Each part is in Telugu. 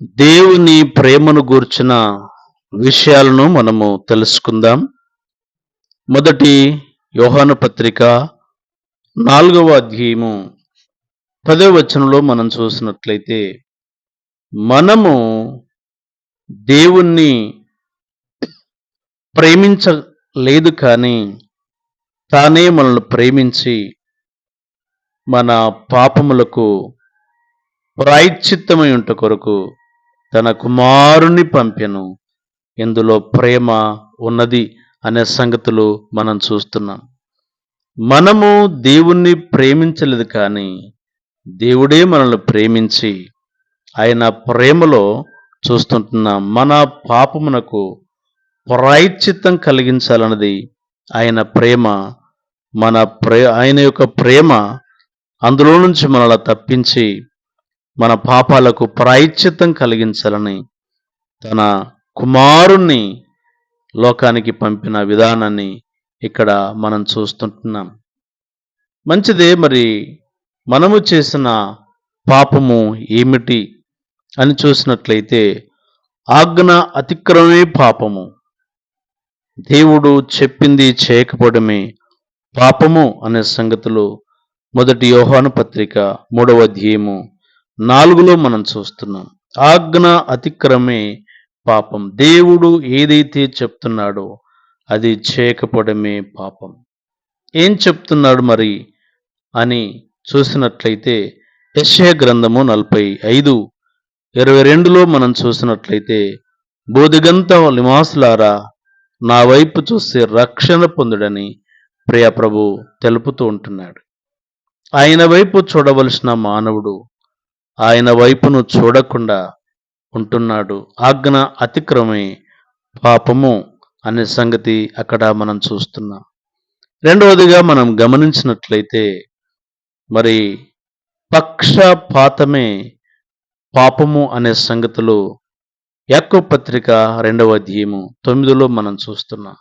దేవుని ప్రేమను గూర్చిన విషయాలను మనము తెలుసుకుందాం. మొదటి యోహాను పత్రిక నాలుగవ అధ్యాయము పదవ వచనంలో మనం చూసినట్లయితే మనము దేవుణ్ణి ప్రేమించలేదు కానీ తానే మనల్ని ప్రేమించి మన పాపములకు ప్రాయశ్చిత్తమై ఉంట కొరకు తన కుమారుని పంపెను. ఇందులో ప్రేమ ఉన్నది అనే సంగతులు మనం చూస్తున్నాం. మనము దేవుణ్ణి ప్రేమించలేదు కానీ దేవుడే మనల్ని ప్రేమించి ఆయన ప్రేమలో చూస్తుంటున్నాం మన పాపమునకు ప్రాయశ్చిత్తం కలిగించాలన్నది ఆయన ప్రేమ. మన ప్రే ఆయన యొక్క ప్రేమ అందులో నుంచి మనల్ని తప్పించి మన పాపాలకు ప్రాయశ్చిత్తం కలిగించాలని తన కుమారుణ్ణి లోకానికి పంపిన విధానాన్ని ఇక్కడ మనం చూస్తుంటున్నాం. మంచిదే మరి మనము చేసిన పాపము ఏమిటి అని చూసినట్లయితే ఆజ్ఞ అతిక్రమే పాపము. దేవుడు చెప్పింది చేయకపోవడమే పాపము అనే సంగతులు మొదటి యోహాను పత్రిక మూడవ అధ్యాయము నాలుగులో మనం చూస్తున్నాం. ఆజ్ఞ అతిక్రమే పాపం. దేవుడు ఏదైతే చెప్తున్నాడో అది చేయకపోవడమే పాపం. ఏం చెప్తున్నాడు మరి అని చూసినట్లయితే యశ్య గ్రంథము నలభై ఐదు ఇరవై రెండులో మనం చూసినట్లయితే బోధిగంత నివాసులారా నా వైపు చూసి రక్షణ పొందుడని ప్రియప్రభు తెలుపుతూ ఉంటున్నాడు. ఆయన వైపు చూడవలసిన మానవుడు ఆయన వైపును చూడకుండా ఉంటున్నాడు. ఆజ్ఞ అతిక్రమే పాపము అనే సంగతి అక్కడ మనం చూస్తున్నాం. రెండవదిగా మనం గమనించినట్లయితే మరి పక్షపాతమే పాపము అనే సంగతిలో యాకో పత్రిక రెండవ అధ్యయము తొమ్మిదిలో మనం చూస్తున్నాం.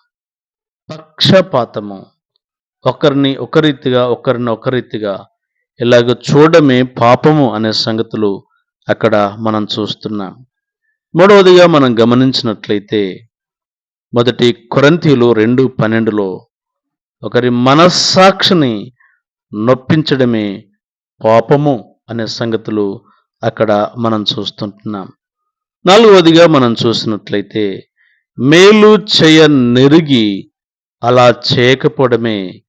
పక్షపాతము. ఒకరిని ఒక రీతిగా ఒకరిని ఒక రీతిగా ఇలాగ చూడమే పాపము అనే సంగతులు అక్కడ మనం చూస్తున్నాం. మూడవదిగా మనం గమనించినట్లయితే మొదటి కొరంతీలు రెండు పన్నెండులో ఒకరి మనస్సాక్షిని నొప్పించడమే పాపము అనే సంగతులు అక్కడ మనం చూస్తుంటున్నాం. నాలుగవదిగా మనం చూసినట్లయితే మేలు చేయ నెరిగి అలా చేయకపోవడమే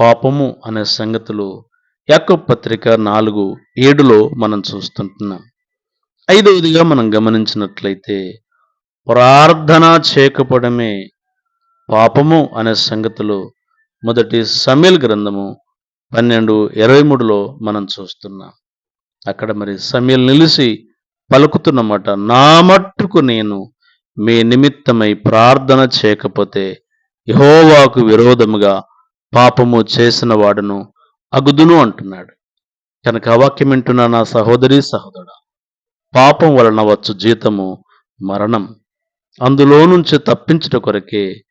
పాపము అనే సంగతులు యాకబ్ పత్రిక నాలుగు ఏడులో మనం చూస్తుంటున్నాం. ఐదవదిగా మనం గమనించినట్లయితే ప్రార్థన చేయకపోవడమే పాపము అనే సంగతులు మొదటి సమీల్ గ్రంథము పన్నెండు ఇరవై మూడులో మనం చూస్తున్నాం. అక్కడ మరి సమీల్ నిలిచి పలుకుతున్నమాట నా మట్టుకు నేను మీ నిమిత్తమై ప్రార్థన చేయకపోతే యహోవాకు విరోధముగా పాపము చేసిన వాడును అగుదును అంటున్నాడు. కనుక అవాక్యం వింటున్న నా సహోదరి సహోదరుడ పాపం వలన వచ్చు జీతము మరణం. అందులో నుంచి తప్పించుట కొరకే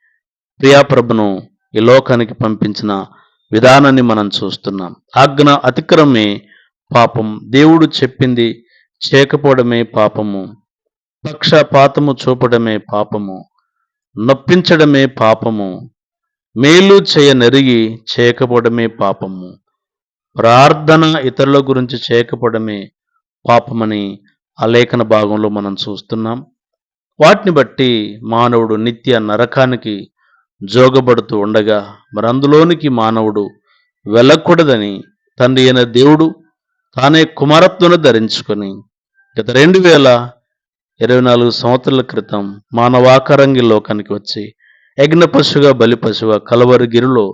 ప్రియాప్రభును ఈ లోకానికి పంపించిన విధానాన్ని మనం చూస్తున్నాం. ఆజ్ఞ అతిక్రమే పాపం. దేవుడు చెప్పింది చేయకపోవడమే పాపము. పక్షపాతము చూపడమే పాపము. నొప్పించడమే పాపము. మేలు చేయ నెరిగి చేయకపోవడమే పాపము. ప్రార్థన ఇతరుల గురించి చేయకపోవడమే పాపమని అలేఖన భాగంలో మనం చూస్తున్నాం. వాటిని బట్టి మానవుడు నిత్య నరకానికి జోగబడుతూ ఉండగా మరి అందులోనికి మానవుడు వెళ్ళకూడదని తండ్రి అయిన దేవుడు తానే కుమారత్వను ధరించుకొని గత రెండు వేల ఇరవై నాలుగు సంవత్సరాల క్రితం మానవాకరంగి లోకానికి వచ్చి యజ్ఞ పశువుగా బలి పశువుగా కలవరి గిరిలో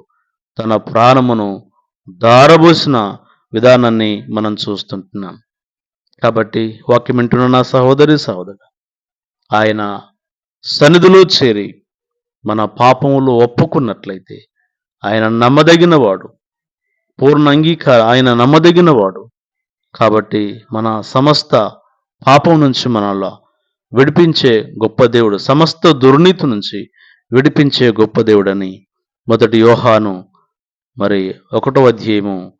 తన ప్రాణమును దారబోసిన విధానాన్ని మనం చూస్తుంటున్నాం. కాబట్టి వాక్యం వింటున్న నా సహోదరి సహోదరు ఆయన సన్నిధిలో చేరి మన పాపములు ఒప్పుకున్నట్లయితే ఆయన నమ్మదగిన వాడు పూర్ణ అంగీకార ఆయన నమ్మదగిన వాడు కాబట్టి మన సమస్త పాపం నుంచి మనలో విడిపించే గొప్ప దేవుడు సమస్త దుర్నీతి నుంచి విడిపించే గొప్ప దేవుడని మొదటి యోహాను మరి ఒకటో అధ్యాయము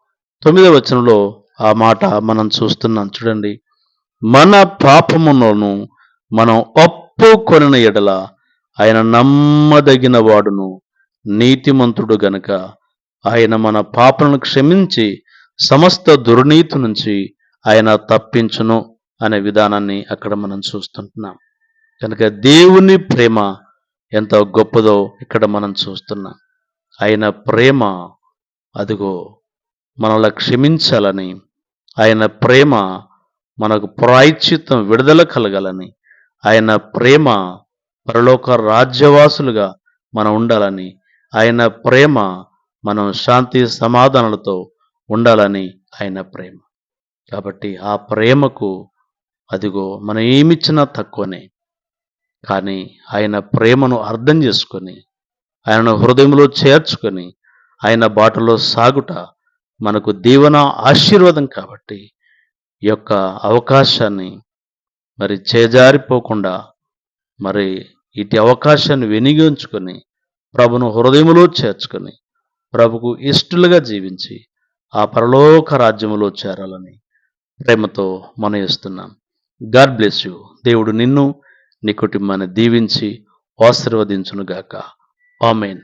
తొమ్మిదవ వచనంలో ఆ మాట మనం చూస్తున్నాం. చూడండి. మన పాపములను మనం ఒప్పుకొనిన ఎడల ఆయన నమ్మదగిన వాడును నీతిమంతుడు గనుక. ఆయన మన పాపలను క్షమించి సమస్త దుర్నీతి నుంచి ఆయన తప్పించును అనే విధానాన్ని అక్కడ మనం చూస్తుంటున్నాం. కనుక దేవుని ప్రేమ ఎంత గొప్పదో ఇక్కడ మనం చూస్తున్నాం. ఆయన ప్రేమ అదిగో మనల్ని క్షమించాలని ఆయన ప్రేమ మనకు ప్రాయశ్చిత్తం విడుదల కలగాలని ఆయన ప్రేమ పరలోక రాజ్యవాసులుగా మనం ఉండాలని ఆయన ప్రేమ మనం శాంతి సమాధానాలతో ఉండాలని ఆయన ప్రేమ. కాబట్టి ఆ ప్రేమకు అదిగో మనం ఏమిచ్చినా తక్కువనే. కానీ ఆయన ప్రేమను అర్థం చేసుకొని ఆయనను హృదయంలో చేర్చుకొని ఆయన బాటలో సాగుట మనకు దీవెన ఆశీర్వాదం కాబట్టి ఈ యొక్క అవకాశాన్ని మరి చేజారిపోకుండా మరి ఇటు అవకాశాన్ని వినియోగించుకొని ప్రభును హృదయములో చేర్చుకొని ప్రభుకు ఇష్టలుగా జీవించి ఆ పరలోక రాజ్యములో చేరాలని ప్రేమతో మనయిస్తున్నాం గాడ్ బ్లెస్ యూ. దేవుడు నిన్ను నీ కుటుంబాన్ని దీవించి ఆశీర్వదించునుగాక. ఆమెన్.